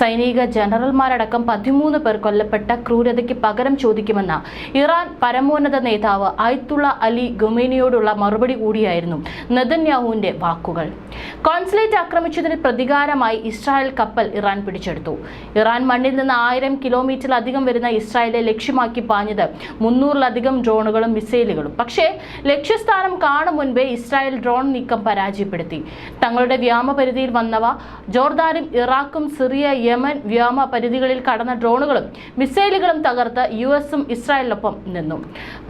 സൈനിക ജനറൽമാരടക്കം പതിമൂന്ന് പേർ കൊല്ലപ്പെട്ട ക്രൂരതയ്ക്ക് പകരം ചോദിക്കുമെന്ന ഇറാൻ പരമോന്നത നേതാവ് ആയത്തുള്ള അലി ഗൊമേനിയോടുള്ള മറുപടി കൂടിയായിരുന്നു നെതന്യാഹുവിന്റെ വാക്കുകൾ. കോൺസുലേറ്റ് ആക്രമിച്ചതിന് പ്രതികാരമായി ഇസ്രായേൽ കപ്പൽ ഇറാൻ പിടിച്ചെടുത്തു. ഇറാൻ മണ്ണിൽ നിന്ന് ആയിരം കിലോമീറ്ററിലധികം വരുന്ന ഇസ്രായേലെ ലക്ഷ്യമാക്കി പാഞ്ഞത് മുന്നൂറിലധികം ഡ്രോണുകളും മിസൈലുകളും. പക്ഷേ ലക്ഷ്യസ്ഥാനം കാണും മുൻപേ ഇസ്രായേൽ ഡ്രോൺ നീക്കം പരാജയപ്പെടുത്തി. തങ്ങളുടെ വ്യാമപരിധിയിൽ വന്നവ ജോർദാനും ഇറാഖും സിറിയ യമൻ വ്യോമ പരിധികളിൽ കടന്ന ഡ്രോണുകളും മിസൈലുകളും തകർത്ത് യു എസും ഇസ്രായേലിനൊപ്പം നിന്നു.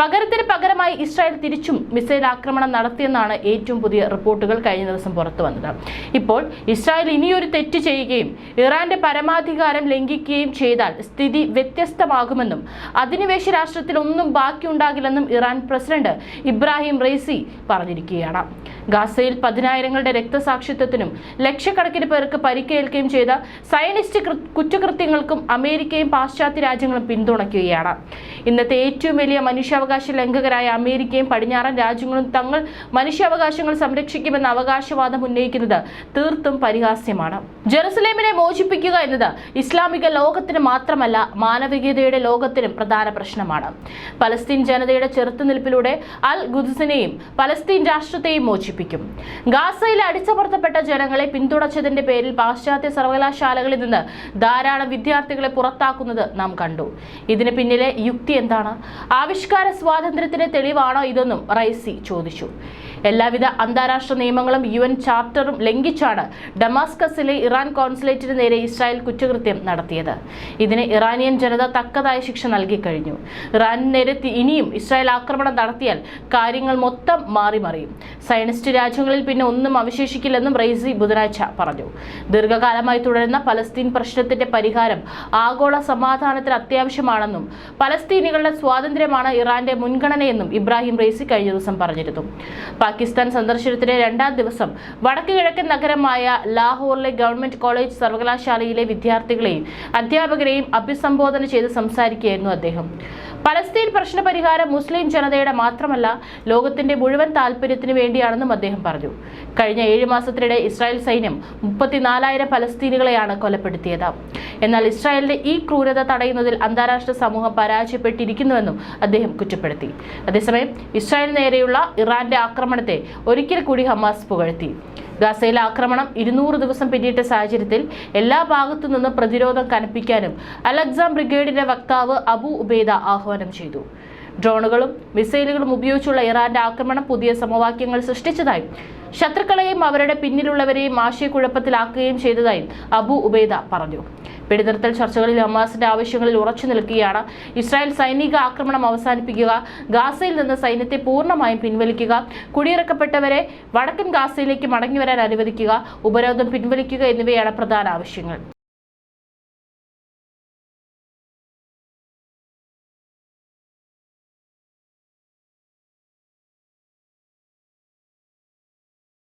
പകരത്തിന് പകരമായി ഇസ്രായേൽ തിരിച്ചും മിസൈൽ ആക്രമണം നടത്തിയെന്നാണ് ഏറ്റവും പുതിയ റിപ്പോർട്ടുകൾ കഴിഞ്ഞ ദിവസം പുറത്തു വന്നത്. ഇപ്പോൾ ഇസ്രായേൽ ഇനിയൊരു തെറ്റ് ചെയ്യുകയും ഇറാന്റെ പരമാധികാരം ലംഘിക്കുകയും ചെയ്താൽ സ്ഥിതി വ്യത്യസ്തമാകുമെന്നും അധിനിവേശ രാഷ്ട്രത്തിൽ ഒന്നും ബാക്കിയുണ്ടാകില്ലെന്നും ഇറാൻ പ്രസിഡന്റ് ഇബ്രാഹിം റെയ്സി പറഞ്ഞിരിക്കുകയാണ്. ഗാസയിൽ പതിനായിരങ്ങളുടെ രക്തസാക്ഷിത്വത്തിനും ലക്ഷക്കണക്കിന് പേർക്ക് പരിക്കേൽക്കുകയും ചെയ്ത സയനിസ്റ്റ് കൃ- കുറ്റകൃത്യങ്ങൾക്കും അമേരിക്കയും പാശ്ചാത്യ രാജ്യങ്ങളും പിന്തുണയ്ക്കുകയാണ്. ഇന്നത്തെ ഏറ്റവും വലിയ മനുഷ്യാവകാശ ലംഘകരായ അമേരിക്കയും പടിഞ്ഞാറൻ രാജ്യങ്ങളും തങ്ങൾ മനുഷ്യാവകാശങ്ങൾ സംരക്ഷിക്കുമെന്ന അവകാശവാദം ഉന്നയിക്കുന്നത് തീർത്തും പരിഹാസ്യമാണ്. ജെറുസലേമിനെ മോചിപ്പിക്കുക എന്നത് ഇസ്ലാമിക ലോകത്തിന് മാത്രമല്ല മാനവികതയുടെ ലോകത്തിനും പ്രധാന പ്രശ്നമാണ്. പലസ്തീൻ ജനതയുടെ ചെറുത്തുനിൽപ്പിലൂടെ അൽ ഗുദ്സിനെയും പലസ്തീൻ രാഷ്ട്രത്തെയും മോചിപ്പിക്കും. ഗാസയിൽ അടിച്ചമർത്തപ്പെട്ട ജനങ്ങളെ പിന്തുണച്ചതിന്റെ പേരിൽ പാശ്ചാത്യ സർവകലാശാലകളിൽ ധാരാളം വിദ്യാർത്ഥികളെ പുറത്താക്കുന്നത് നാം കണ്ടു. ഇതിന് പിന്നിലെ യുക്തി എന്താണ്? ആവിഷ്കാര സ്വാതന്ത്ര്യത്തിന് തെളിവാണോ ഇതെന്നും റൈസി ചോദിച്ചു. എല്ലാവിധ അന്താരാഷ്ട്ര നിയമങ്ങളും യു എൻ ചാർട്ടറും ലംഘിച്ചാണ് ഡമാസ്കസിലെ ഇറാൻ കോൺസുലേറ്റിന് നേരെ ഇസ്രായേൽ കുറ്റകൃത്യം നടത്തിയത്. ഇതിന് ഇറാനിയൻ ജനത തക്കതായ ശിക്ഷ നൽകി കഴിഞ്ഞു. ഇറാനിന് നേരെ ഇനിയും ഇസ്രായേൽ ആക്രമണം നടത്തിയാൽ കാര്യങ്ങൾ മൊത്തം മാറി മറിയും സയനിസ്റ്റ് രാജ്യങ്ങളിൽ പിന്നെ ഒന്നും അവശേഷിക്കില്ലെന്നും റൈസി ബുധനാഴ്ച പറഞ്ഞു. ദീർഘകാലമായി തുടരുന്ന പലസ്തീൻ പ്രശ്നത്തിന്റെ പരിഹാരം ആഗോള സമാധാനത്തിന് അത്യാവശ്യമാണെന്നും പലസ്തീനികളുടെ സ്വാതന്ത്ര്യമാണ് ഇറാന്റെ മുൻഗണനയെന്നും ഇബ്രാഹിം റൈസി കഴിഞ്ഞ ദിവസം പറഞ്ഞിരുന്നു. പാകിസ്ഥാൻ സന്ദർശനത്തിന്റെ രണ്ടാം ദിവസം വടക്കു കിഴക്കൻ നഗരമായ ലാഹോറിലെ ഗവൺമെന്റ് കോളേജ് സർവകലാശാലയിലെ വിദ്യാർത്ഥികളെയും അധ്യാപകരെയും അഭിസംബോധന ചെയ്ത് സംസാരിക്കുകയായിരുന്നു അദ്ദേഹം. പലസ്തീൻ പ്രശ്ന പരിഹാരം മുസ്ലിം ജനതയുടെ മാത്രമല്ല ലോകത്തിന്റെ മുഴുവൻ താല്പര്യത്തിന് വേണ്ടിയാണെന്നും അദ്ദേഹം പറഞ്ഞു. കഴിഞ്ഞ ഏഴ് മാസത്തിനിടെ ഇസ്രായേൽ സൈന്യം മുപ്പത്തിനാലായിരം പലസ്തീനുകളെയാണ് കൊലപ്പെടുത്തിയത്. എന്നാൽ ഇസ്രായേലിന്റെ ഈ ക്രൂരത തടയുന്നതിൽ അന്താരാഷ്ട്ര സമൂഹം പരാജയപ്പെട്ടിരിക്കുന്നുവെന്നും അദ്ദേഹം കുറ്റപ്പെടുത്തി. അതേസമയം ഇസ്രായേലിന് നേരെയുള്ള ഇറാന്റെ ആക്രമണത്തെ ഒരിക്കൽ കൂടി ഹമാസ് പുകഴ്ത്തി. ഗാസയിലെ ആക്രമണം ഇരുന്നൂറ് ദിവസം പിന്നിട്ട സാഹചര്യത്തിൽ എല്ലാ ഭാഗത്തു നിന്നും പ്രതിരോധം കനപ്പിക്കാനും അലക്സാം ബ്രിഗേഡിന്റെ വക്താവ് അബു ഉബേദ ആഹ്വാനം ചെയ്തു. ഡ്രോണുകളും മിസൈലുകളും ഉപയോഗിച്ചുള്ള ഇറാന്റെ ആക്രമണം പുതിയ സമവാക്യങ്ങൾ സൃഷ്ടിച്ചതായും ശത്രുക്കളെയും അവരുടെ പിന്നിലുള്ളവരെയും ആശയക്കുഴപ്പത്തിലാക്കുകയും ചെയ്തതായും അബു ഉബേദ പറഞ്ഞു. വെടിനിർത്തൽ ചർച്ചകളിൽ ഹമാസിന്റെ ആവശ്യങ്ങളിൽ ഉറച്ചു നിൽക്കുകയാണ്. ഇസ്രായേൽ സൈനിക ആക്രമണം അവസാനിപ്പിക്കുക ഗാസയിൽ നിന്ന് സൈന്യത്തെ പൂർണമായും പിൻവലിക്കുക കുടിയിറക്കപ്പെട്ടവരെ വടക്കൻ ഗാസയിലേക്ക് മടങ്ങി വരാൻ അനുവദിക്കുക ഉപരോധം പിൻവലിക്കുക എന്നിവയാണ് പ്രധാന ആവശ്യങ്ങൾ.